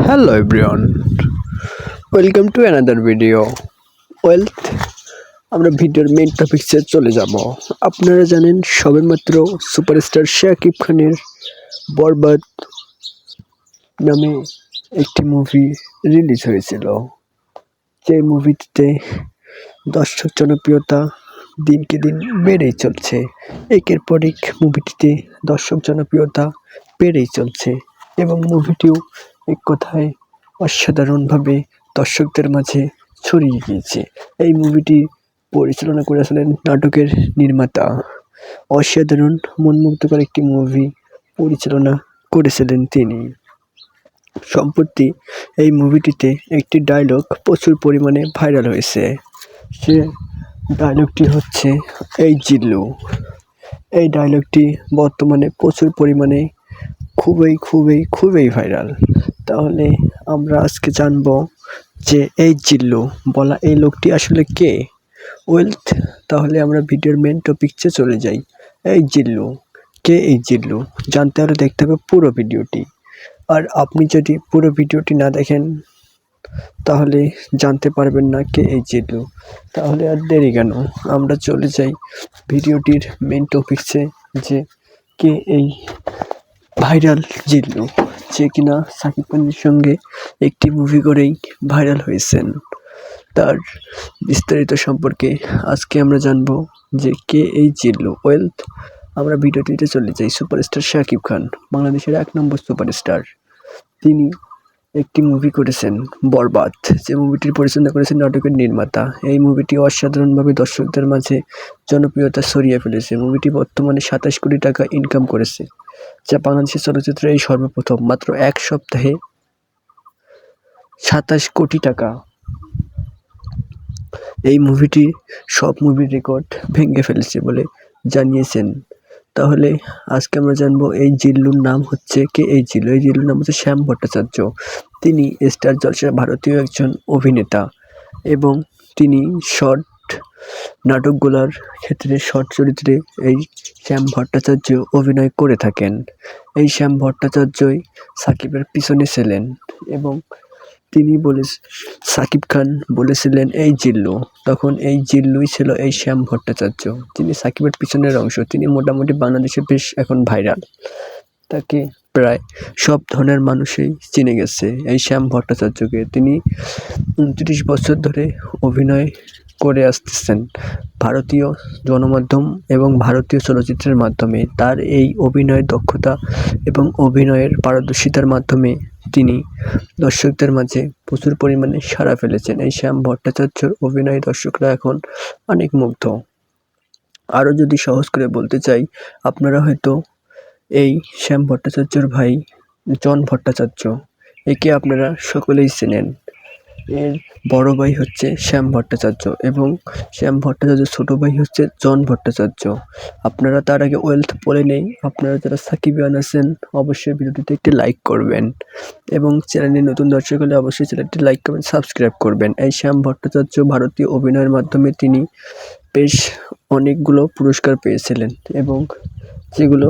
Hello everyone welcome to another video wealth আমরা ভিডিওর main টপিকসে চলে যাব। আপনারা জানেন, সবেমাত্র সুপারস্টার শাকিব খানের বরবাদ নামে একটি মুভি রিলিজ হয়েছিল। যে মুভিটিতে দর্শক জনপ্রিয়তা দিনকে দিন বেড়েই চলছে। একের পর এক মুভিটিতে দর্শক জনপ্রিয়তা বেড়েই চলছে এবং মুভিটিও এক কথায় অসাধারণভাবে দর্শকদের মাঝে ছড়িয়ে গিয়েছে। এই মুভিটি পরিচালনা করেছিলেন নাটকের নির্মাতা। অসাধারণ, মনমুগ্ধকর একটি মুভি পরিচালনা করেছিলেন তিনি। সম্প্রতি এই মুভিটিতে একটি ডায়লগ প্রচুর পরিমাণে ভাইরাল হয়েছে। সে ডায়লগটি হচ্ছে এই জিল্লু। এই ডায়লগটি বর্তমানে প্রচুর পরিমাণে খুবই খুবই খুবই ভাইরাল তাহলে আমরা আজকে জানব যে এই জিল্লু বলা এই লোকটি আসলে কে? ওয়েলথ তাহলে আমরা ভিডিওর মেন টপিকসে চলে যাই। এই জিল্লু, কে এই জিল্লু? জানতে হলে দেখতে হবে পুরো ভিডিওটি। আর আপনি যদি পুরো ভিডিওটি না দেখেন, তাহলে জানতে পারবেন না কে এই জিল্লু। তাহলে আর দেরি কেন? আমরা চলে যাই ভিডিওটির মেন টপিকসে যে কে এই ভাইরাল জিল্লু। যে কিনা সাকিব খানের সঙ্গে একটি মুভি করেই ভাইরাল হয়েছেন। তার বিস্তারিত সম্পর্কে আজকে আমরা জানব যে কে এই জিল্লু। ওয়েলথ আমরা ভিডিওটিতে চলে যাই সুপারস্টার শাকিব খান, বাংলাদেশের এক নম্বর সুপারস্টার তিনি একটি মুভি করেছেন, বরবাদ। যে মুভিটির পরিচালনা করেছেন নাটকের নির্মাতা। এই মুভিটি অসাধারণভাবে দর্শকদের মাঝে জনপ্রিয়তা ছড়িয়ে ফেলেছে। মুভিটি বর্তমানে সাতাশ কোটি টাকা ইনকাম করেছে। যা বাংলাদেশের চলচ্চিত্রে এই সর্বপ্রথম, মাত্র এক সপ্তাহে সাতাশ কোটি টাকা। এই মুভিটি সব মুভির রেকর্ড ভেঙে ফেলেছে বলে জানিয়েছেন। তাহলে আজকে আমরা জানব এই জিল্লুর নাম হচ্ছে কে? এই জিল্লু, এই জিল্লুর নাম হচ্ছে শ্যাম ভট্টাচার্য। তিনি স্টার জলসার ভারতীয় একজন অভিনেতা এবং তিনি শর্ট নাটকগুলোর ক্ষেত্রে শর্ট চরিত্রে এই শ্যাম ভট্টাচার্য অভিনয় করে থাকেন। এই শ্যাম ভট্টাচার্যই সাকিবের পিছনে ছিলেন এবং তিনি বলে সাকিব খান বলেছিলেন, এই জিল্লু। তখন এই জিল্লুই ছিল এই শ্যাম ভট্টাচার্য। তিনি সাকিবের পিছনের অংশ, তিনি মোটামুটি বাংলাদেশে বেশ এখন ভাইরাল। তাকে প্রায় সব ধরনের মানুষই চিনে গেছে এই শ্যাম ভট্টাচার্যকে। তিনি উনত্রিশ বছর ধরে অভিনয় করে আসতেছেন। ভারতীয় গণমাধ্যম এবং ভারতীয় চলচ্চিত্রের মাধ্যমে তার এই অভিনয়ের দক্ষতা এবং অভিনয়ের পারদর্শিতার মাধ্যমে তিনি দর্শকদের মাঝে প্রচুর পরিমাণে সাড়া ফেলেছেন। এই শ্যাম ভট্টাচার্যর অভিনয় দর্শকরা এখন অনেক মুগ্ধ। আরও যদি সহজ করে বলতে চাই, আপনারা হয়তো এই শ্যাম ভট্টাচার্যর ভাই জন ভট্টাচার্য, একে আপনারা সকলেই চেনেন। এর বড় ভাই হচ্ছে শ্যাম ভট্টাচার্য এবং শ্যাম ভট্টাচার্যের ছোট ভাই হচ্ছে জন ভট্টাচার্য। আপনারা তার আগে ওয়েলথ বলে নেই, আপনারা যারা সাকিব সাকিবিয়ান আছেন, অবশ্যই ভিডিওটিতে একটি লাইক করবেন এবং চ্যানেলে নতুন দর্শক হলে অবশ্যই চ্যানেলটি লাইক করবেন সাবস্ক্রাইব করবেন। এই শ্যাম ভট্টাচার্য ভারতীয় অভিনয়ের মাধ্যমে তিনি বেশ অনেকগুলো পুরস্কার পেয়েছিলেন এবং যেগুলো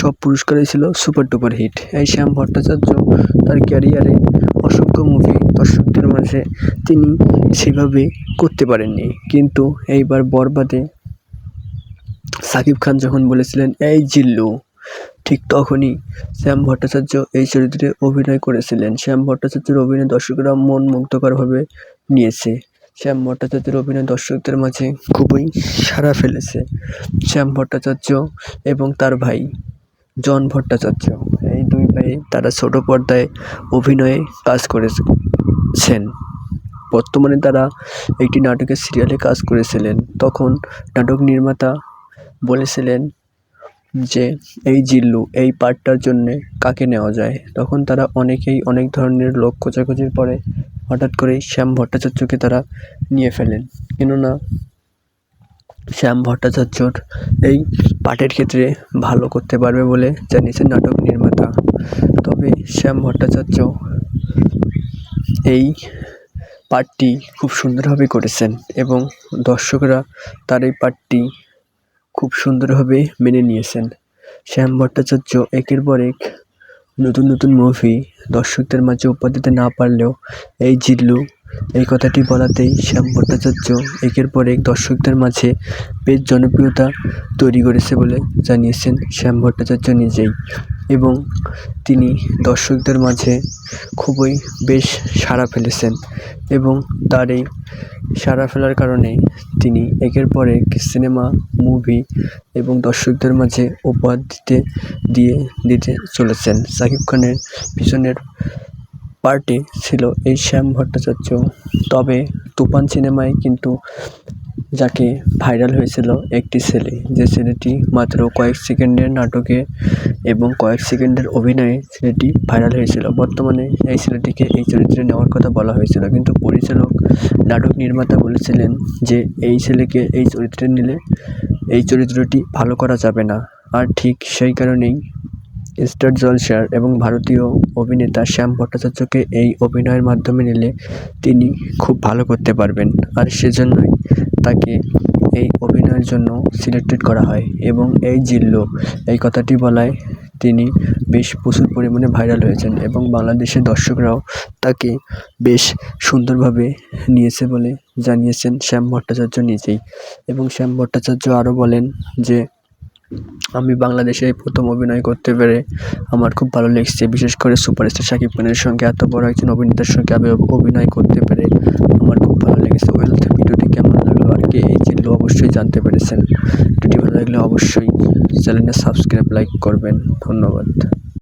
সব পুরস্কারই ছিল সুপার ডুপার হিট এই শ্যাম ভট্টাচার্য তার ক্যারিয়ারে মাঝে তিনি সেভাবে করতে পারেননি। কিন্তু এইবার বরবাদে সাকিব খান যখন বলেছিলেন, এই জিল্লু ঠিক তখনই শ্যাম ভট্টাচার্য এই চরিত্রে অভিনয় করেছিলেন। শ্যাম ভট্টাচার্যের অভিনয় দর্শকরা মন মুগ্ধকরভাবে নিয়েছে। শ্যাম ভট্টাচার্যের অভিনয় দর্শকদের মাঝে খুবই সাড়া ফেলেছে শ্যাম ভট্টাচার্য এবং তার ভাই জন ভট্টাচার্য। এই দুই ভাই তারা ছোট পর্দায় অভিনয়ে কাজ করেছেন। বর্তমানে তারা একটি নাটকের সিরিয়ালে কাজ করেছিলেন। তখন নাটক নির্মাতা বলেছিলেন যে, এই জিল্লু, এই পার্টটার জন্যে কাকে নেওয়া যায়? তখন তারা অনেকেই অনেক ধরনের লোক খোঁজাখুঁজির পরে হঠাৎ করেই শ্যাম ভট্টাচার্যকে তারা নিয়ে ফেলেন। কেননা, শ্যাম ভট্টাচার্যর এই পাঠের ক্ষেত্রে ভালো করতে পারবে বলে জানিয়েছেন নাটক নির্মাতা। তবে শ্যাম ভট্টাচার্য এই পাঠটি খুব সুন্দরভাবে করেছেন এবং দর্শকরা তার এই পাঠটি খুব সুন্দরভাবে মেনে নিয়েছেন। শ্যাম ভট্টাচার্য একের পর এক নতুন নতুন মুভি দর্শকদের মাঝে উপহার দিতে না পারলেও এই জিল্লু, এই কথাটি বলাতেই শ্যাম ভট্টাচার্য একের পর এক দর্শকদের মাঝে বেশ জনপ্রিয়তা তৈরি করেছে বলে জানিয়েছেন শ্যাম ভট্টাচার্য নিজেই। এবং তিনি দর্শকদের মাঝে খুবই বেশ সাড়া ফেলেছেন এবং তার এই সাড়া ফেলার কারণে তিনি একের পর এক সিনেমা, মুভি এবং দর্শকদের মাঝে উপহার দিতে, দিয়ে দিতে চলেছেন। শাকিব খানের পিছনের পার্টে ছিল এই শ্যাম ভট্টাচার্য। তবে তুফান সিনেমায় কিন্তু যাকে ভাইরাল হয়েছিল একটি ছেলে। যে ছেলেটি মাত্র কয়েক সেকেন্ডের নাটকে এবং কয়েক সেকেন্ডের অভিনয়ে ছেলেটি ভাইরাল হয়েছিল। বর্তমানে এই ছেলেটিকে এই চরিত্রে নেওয়ার কথা বলা হয়েছিল। কিন্তু পরিচালক, নাটক নির্মাতা বলেছিলেন যে, এই ছেলেকে এই চরিত্রে নিলে এই চরিত্রটি ভালো করা যাবে না। আর ঠিক সেই কারণেই স্টার জলসার এবং ভারতীয় অভিনেতা শ্যাম ভট্টাচার্যকে এই অভিনয়ের মাধ্যমে নিলে তিনি খুব ভালো করতে পারবেন। আর সেজন্যই তাকে এই অভিনয়ের জন্য সিলেক্টেড করা হয় এবং এই জিল্লু, এই কথাটি বলায় তিনি বেশ প্রচুর পরিমাণে ভাইরাল হয়েছেন এবং বাংলাদেশের দর্শকরাও তাকে বেশ সুন্দরভাবে নিয়েছে বলে জানিয়েছেন শ্যাম ভট্টাচার্য নিজেই। এবং শ্যাম ভট্টাচার্য আরও বলেন যে, আমি বাংলাদেশে প্রথম অভিনয় করতে পেরে আমার খুব ভালো লেগেছে, বিশেষ করে সুপারস্টার শাকিব খানের সঙ্গে এত বড় একজন অভিনেতার সঙ্গে আমি অভিনয় করতে পেরে আমার খুব ভালো লেগেছে। ওয়েল ভিডিওটি কেমন লাগল আর কি এই চ্যানেলে অবশ্যই জানতে পেরেছেন। ভিডিও ভালো লাগলে অবশ্যই চ্যানেলটা সাবস্ক্রাইব, লাইক করবেন। ধন্যবাদ।